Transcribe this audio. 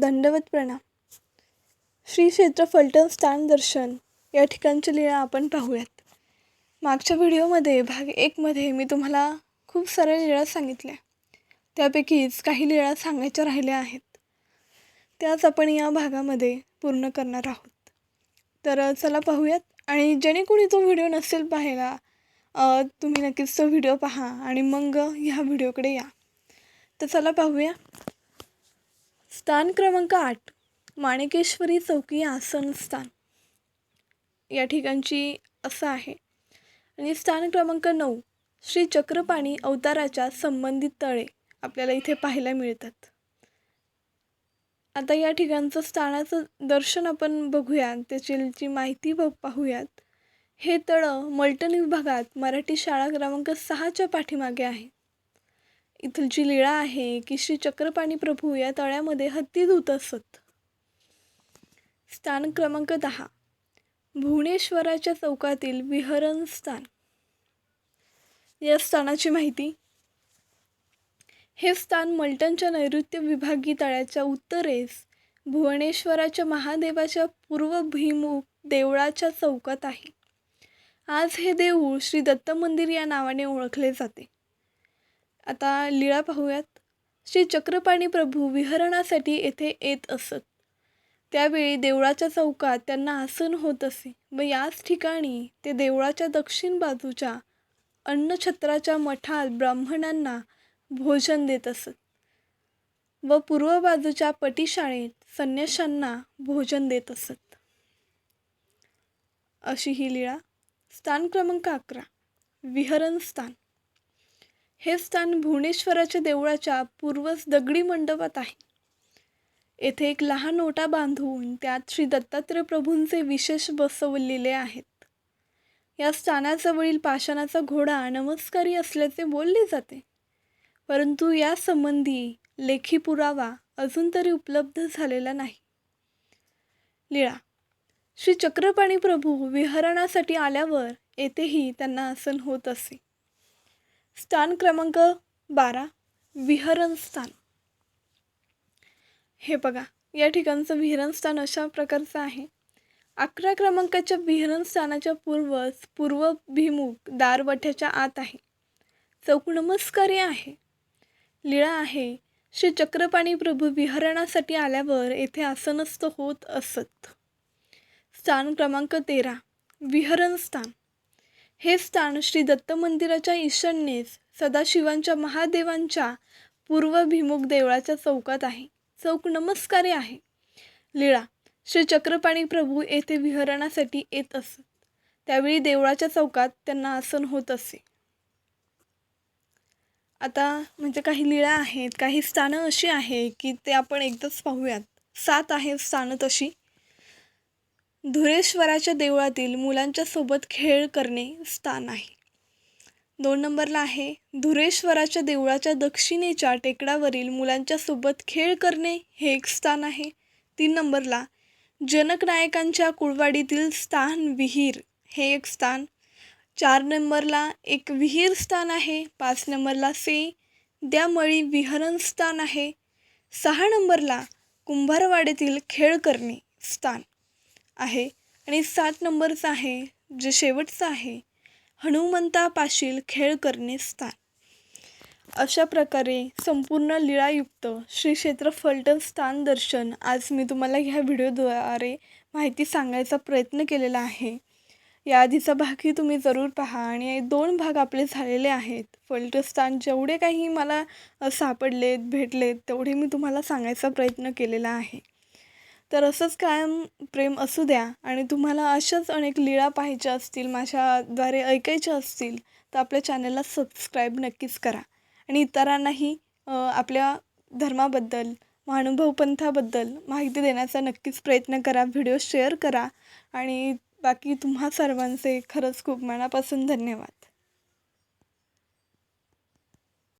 दंडवत प्रणाम. श्री क्षेत्र फलटण स्थान दर्शन. या ठिकाणची लीळा आपण पाहूयात. मागच्या व्हिडिओमध्ये भाग एकमध्ये मी तुम्हाला खूप साऱ्या लीळा सांगितल्या. त्यापैकीच काही लीळा सांगायच्या राहिल्या आहेत. त्याच आपण या भागामध्ये पूर्ण करणार आहोत. तर चला पाहूयात. आणि ज्याने कोणी तो व्हिडिओ नसेल पाहायला तुम्ही नक्कीच तो व्हिडिओ पहा आणि मग ह्या व्हिडिओकडे या. तर चला पाहूया. स्थान क्रमांक आठ माणिकेश्वरी चौकी आसन स्थान. या ठिकाणची असं आहे. आणि स्थान क्रमांक नऊ श्री चक्रपाणी अवताराच्या संबंधित तळे आपल्याला इथे पाहायला मिळतात. आता या ठिकाणचं स्थानाचं दर्शन आपण बघूया त्याची माहिती ब पाहूयात. हे तळं मलटण विभागात मराठी शाळा क्रमांक सहाच्या पाठीमागे आहे. इथली जी लीळा आहे की श्री चक्रपाणी प्रभू या तळ्यामध्ये हत्ती धुत असत. स्थान क्रमांक दहा. भुवनेश्वराच्या चौकातील विहरण स्थान. या स्थानाची माहिती. हे स्थान मलटणच्या नैऋत्य विभागी तळ्याच्या उत्तरेस भुवनेश्वराच्या महादेवाच्या पूर्वभिमुख देवळाच्या चौकात आहे. आज हे देऊळ श्री दत्त मंदिर या नावाने ओळखले जाते. आता लीळा पाहूयात. श्री चक्रपाणी प्रभू विहरणासाठी येथे येत असत. त्यावेळी देवळाच्या चौकात त्यांना आसन होत असे व याच ठिकाणी ते देवळाच्या दक्षिण बाजूच्या अन्नछत्राच्या मठात ब्राह्मणांना भोजन देत असत व पूर्व बाजूच्या पटीशाळेत संन्याशांना भोजन देत असत. अशी ही लीळा. स्थान क्रमांक अकरा. विहरण स्थान. हे स्थान भुवनेश्वराच्या देवळाच्या पूर्वस दगडी मंडपात आहे. येथे एक लहान ओटा बांधून त्यात श्री दत्तात्रय प्रभूंचे विशेष बसवलेले आहेत. या स्थानाजवळील पाषाणाचा घोडा नमस्कारी असल्याचे बोलले जाते. परंतु या संबंधी लेखी पुरावा अजून तरी उपलब्ध झालेला नाही. लीळा श्री चक्रपाणी प्रभू विहरणासाठी आल्यावर येथेही त्यांना आसन होत असे. स्थान क्रमांक बारा विहरण स्थान. हे बघा या ठिकाणचं विहरण स्थान अशा प्रकारचं आहे. अकरा क्रमांकाच्या विहरण स्थानाच्या पूर्वस पूर्वभिमुख दारवठ्याच्या आत आहे. चौक नमस्कारी आहे. लीळा आहे. श्री चक्रपाणी प्रभू विहरणासाठी आल्यावर येथे आसनस्थ होत असत. स्थान क्रमांक तेरा विहरण स्थान. हे स्थान श्री दत्त मंदिराच्या ईशान्येस सदाशिवांच्या महादेवांच्या पूर्वभिमुख देवळाच्या चौकात आहे. चौक नमस्कारी आहे. लीळा श्री चक्रपाणी प्रभू येथे विहरणासाठी येत असत. त्यावेळी देवळाच्या चौकात त्यांना आसन होत असे. आता म्हणजे काही लीळा आहेत काही स्थानं अशी आहे की ते आपण एकदाच पाहूयात. सात आहे स्थानं तशी. धुरेश्वराच्या देवळातील मुलांच्या सोबत खेळ करणे स्थान आहे. दोन नंबरला आहे धुरेश्वराच्या देवळाच्या दक्षिणेच्या टेकडावरील मुलांच्या सोबत खेळ करणे हे एक स्थान आहे. तीन नंबरला जनकनायकांच्या कुळवाडीतील स्थान विहीर हे एक स्थान. चार नंबरला एक विहीर स्थान आहे. पाच नंबरला से द्यामळी विहरण स्थान आहे. सहा नंबरला कुंभारवाड्यातील खेळ करणे स्थान. आहे आणि सात नंबरचं आहे जे शेवटचं आहे हनुमंतापाशील खेळ करणे स्थान. अशा प्रकारे संपूर्ण लीळायुक्त श्री क्षेत्र फलटण स्थान दर्शन आज मी तुम्हाला ह्या व्हिडिओद्वारे माहिती सांगायचा प्रयत्न केलेला आहे. याआधीचा भागही तुम्ही जरूर पहा आणि दोन भाग आपले झालेले आहेत. फलटण स्थान जेवढे काही मला सापडलेत भेटलेत तेवढे मी तुम्हाला सांगायचा प्रयत्न केलेला आहे. तर असंच कायम प्रेम असू द्या. आणि तुम्हाला अशाच अनेक लीळा पाहायच्या असतील माझ्याद्वारे ऐकायच्या असतील तर आपल्या चॅनलला सबस्क्राईब नक्कीच करा. आणि इतरांनाही आपल्या धर्माबद्दल महानुभव पंथाबद्दल माहिती देण्याचा नक्कीच प्रयत्न करा व्हिडिओ शेअर करा. आणि बाकी तुम्हा सर्वांचे खरंच खूप मनापासून धन्यवाद.